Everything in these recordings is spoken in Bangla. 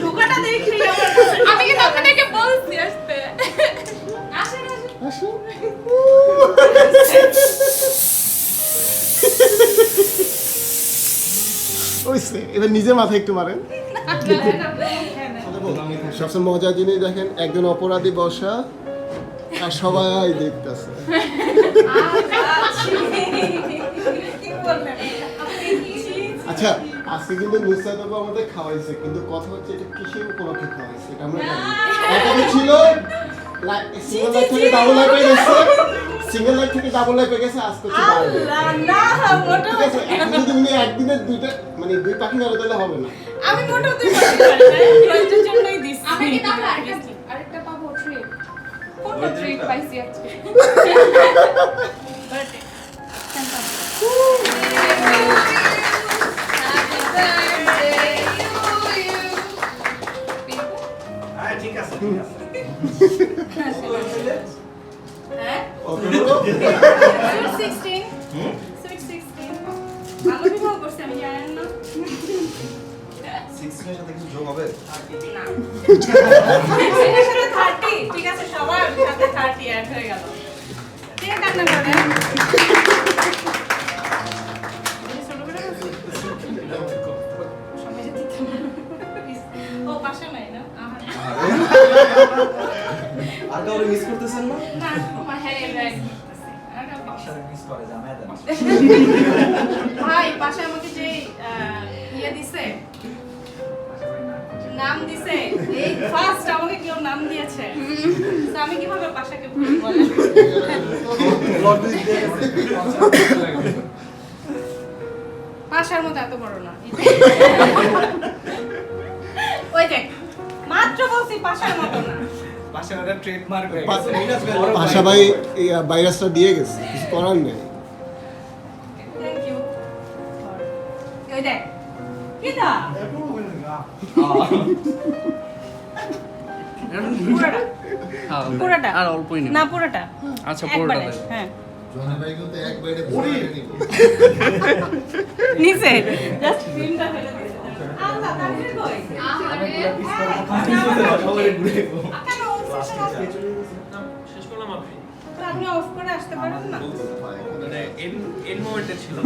ঢোকাটা দেখি আমি কিন্তু আপনাকে বলছি আসতে আসেন আসেন ওইসে এবার নিজের মাথায় একটু মারেন সবচেয়ে মজার জিনিস দেখেন একজন অপরাধী বসা আর সবাই দেখতেছে। আচ্ছা আজকে কিন্তু নুসরাত আপু আমাদের খাওয়াইছে কিন্তু কথা হচ্ছে এটা কিসের উপলক্ষে খাওয়াইছে এটা আমরা জানি। না। কথাটা ছিল সিঙ্গেল লাইফ থেকে ডাবল লাইফ হয়ে গেছে। সিঙ্গেল লাইফ থেকে ডাবল লাইফ হয়ে গেছে আজকে হচ্ছে না ঠিক আছে এখন যদি উনি একদিনের দুইটা মানে দুই পাখি ধরে তাহলে হবে না। আমি মোটেও পারি না রয়েছের জন্যই দিচ্ছি। আমি আরেকটা পাবো ট্রিপ ট্রিপ পাইছি আজকে ঠিক আছে ঠিক আছে হ্যাঁ ওকে 16 হুম? 16 ভালো বিবাহ করছে আমি জানেন না সিক্সটিনের সাথে কিছু যোগ হবে না 30 ঠিক আছে সবার সাথে 30 অ্যাড হয়ে গেল। কে কান্না করে আর। কাউরে মিস করতেছেন না? না আমার হ্যাঁ রাইট ভাই পাশে আমাকে যে ইয়ে দিছে নাম দিছে। এই ফার্স্ট আমাকে কেউ নাম দিয়েছে। তো আমি কীভাবে ভুল বলেন পাশার মতো এত বড় না। ওই দেখ মাত্র বলছি পাশার মতো না। পাশে ভাই ভাইরাসটা দিয়ে গেছে কিছু করার নেই। থ্যাংক ইউ ওই দেখ কিটা পুরোটা পুরোটা? আর অল্পই না পুরোটা। আচ্ছা পুরোটা হ্যাঁ। নিচে। জাস্ট ক্রিমটা ফেলে দিয়েছে। আল্লাহ তানভীর কই? কেন ওর session আছে? শেষ করলাম আপনি অফ করে আসতে পারেন না? মানে মোমেন্টে ছিল।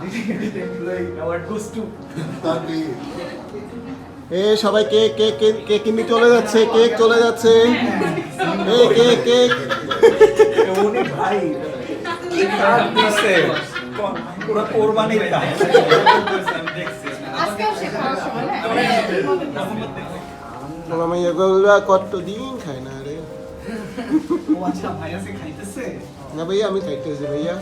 নাচতে নাচতে অ্যাওয়ার্ড গোস টু এ সবাই কেক কেক কেক কেক কিনে চলে যাচ্ছে? কেক চলে যাচ্ছে? এ কেক কেক উনি ভাই কি? কাজ দিছে পুরো কোরবানির কাজ আজকেও সে সময় না আমার মাইয়া কত দিন খায় না রে। ও আচ্ছা ভাই আছে খাইতেছে? না ভাইয়া আমি খাইতেছি ভাইয়া।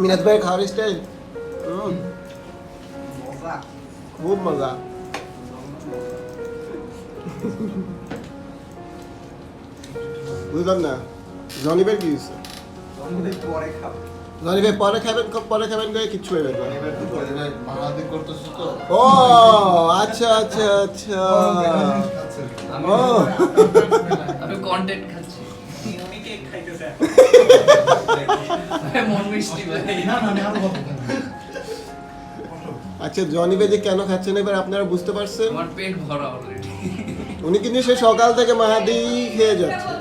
মিনাজ ভাই খাওয়ার স্টাইল খুব মজা। বুঝলাম না। জনিবের কি হয়েছে? জন্মদিন পরে পরে খাবেন পরে খাবেন করে কিচ্ছু হবে না। ও আচ্ছা আচ্ছা আচ্ছা। ও আমি কন্টেন্ট খাচ্ছি। উনি কেক খাইতেছে? ভাই, মন মিষ্টি ভাই আচ্ছা জনি বেজে কেন খাচ্ছেন? এবার আপনারা বুঝতে পারছেন। আমার পেট ভরা অলরেডি উনি কিন্তু সে সকাল থেকে মাহাদি খেয়ে যাচ্ছে।